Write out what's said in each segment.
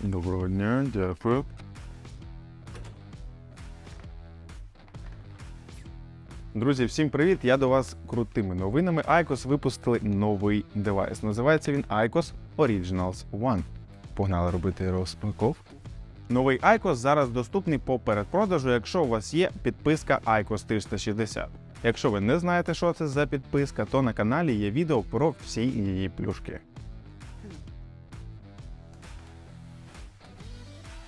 Доброго дня, дякую. Друзі, всім привіт! Я до вас крутими новинами. ICOS випустили новий девайс. Називається він ICOS Originals One. Погнали робити розпаковку. Новий ICOS зараз доступний по передпродажу, якщо у вас є підписка ICOS 360. Якщо ви не знаєте, що це за підписка, то на каналі є відео про всі її плюшки.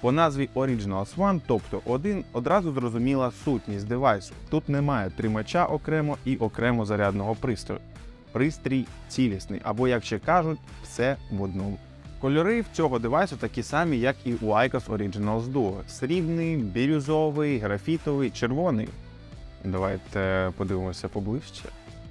По назві Originals One, тобто один, одразу зрозуміла сутність девайсу. Тут немає тримача окремо і окремо зарядного пристрою. Пристрій цілісний, або, як ще кажуть, все в одному. Кольори в цього девайсу такі самі, як і у ICOS Originals Duo. Срібний, бірюзовий, графітовий, червоний. Давайте подивимося поближче.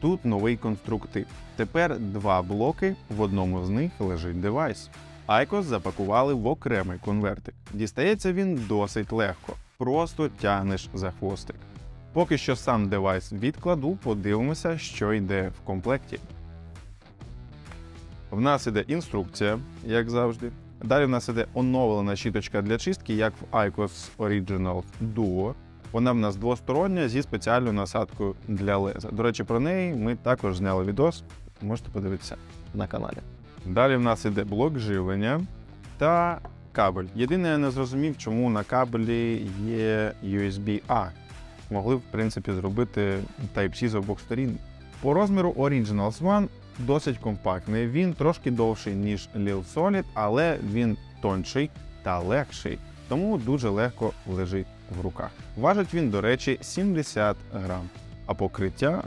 Тут новий конструктив. Тепер два блоки, в одному з них лежить девайс. Айкос запакували в окремий конвертик. Дістається він досить легко, просто тягнеш за хвостик. Поки що сам девайс відкладу, подивимося, що йде в комплекті. В нас іде інструкція, як завжди. Далі в нас іде оновлена щіточка для чистки, як в ICOS Original Duo. Вона в нас двостороння зі спеціальною насадкою для леза. До речі, про неї ми також зняли відос. Можете подивитися на каналі. Далі в нас іде блок живлення та кабель. Єдине, я не зрозумів, чому на кабелі є USB-A. Могли, в принципі, зробити Type-C з обох сторін. По розміру Originals One досить компактний. Він трошки довший, ніж Lil Solid, але він тонший та легший, тому дуже легко лежить в руках. Важить він, до речі, 70 грам, а покриття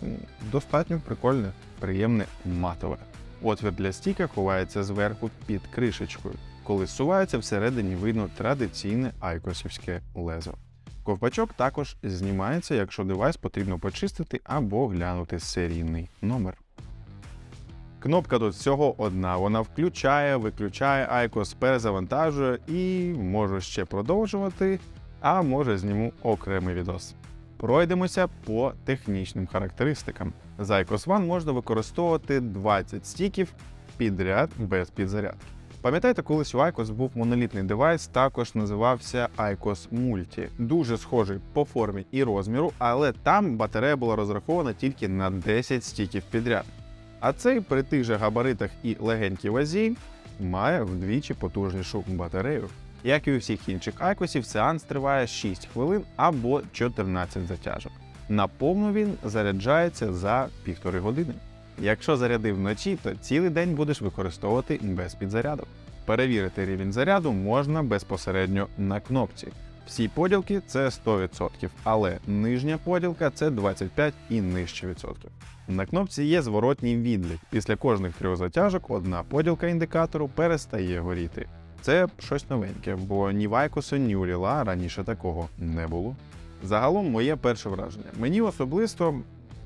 достатньо прикольне, приємне матове. Отвір для стіка ховається зверху під кришечкою. Коли зсувається, всередині видно традиційне айкосівське лезо. Ковпачок також знімається, якщо девайс потрібно почистити або глянути серійний номер. Кнопка тут всього одна. Вона включає, виключає айкос, перезавантажує і можу ще продовжувати, а може зніму окремий відос. Пройдемося по технічним характеристикам. З ICOS One можна використовувати 20 стіків підряд без підзарядки. Пам'ятаєте, колись у ICOS був монолітний девайс, також називався ICOS Multi. Дуже схожий по формі і розміру, але там батарея була розрахована тільки на 10 стіків підряд. А цей при тих же габаритах і легенькій вазі має вдвічі потужнішу батарею. Як і у всіх інших айкосів, сеанс триває 6 хвилин або 14 затяжок. На повну він заряджається за півтори години. Якщо зарядив вночі, то цілий день будеш використовувати без підзарядок. Перевірити рівень заряду можна безпосередньо на кнопці. Всі поділки це 100%, але нижня поділка це 25 і нижче відсотків. На кнопці є зворотній відлік. Після кожних трьох затяжок одна поділка індикатору перестає горіти. Це щось новеньке, бо ні в Айкосу, ні у Ліла раніше такого не було. Загалом моє перше враження. Мені особисто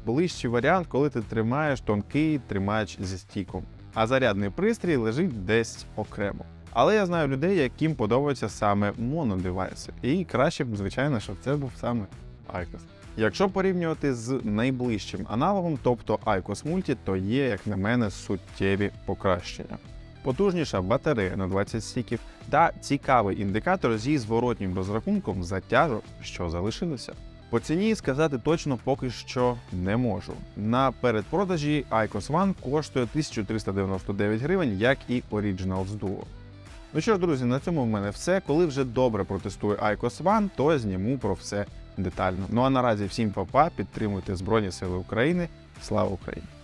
ближчий варіант, коли ти тримаєш тонкий тримач зі стіком, а зарядний пристрій лежить десь окремо. Але я знаю людей, яким подобаються саме монодевайси. І краще б, звичайно, щоб це був саме Айкос. Якщо порівнювати з найближчим аналогом, тобто ICOS Multi, то є, як на мене, суттєві покращення. Потужніша батарея на 20 стіків та цікавий індикатор зі зворотнім розрахунком затяжок, що залишилося. По ціні сказати точно поки що не можу. На передпродажі ICOS One коштує 1399 гривень, як і Originals Duo. Ну що ж, друзі, на цьому в мене все. Коли вже добре протестую ICOS One, то зніму про все детально. Ну а наразі всім па-па, підтримуйте Збройні Сили України. Слава Україні!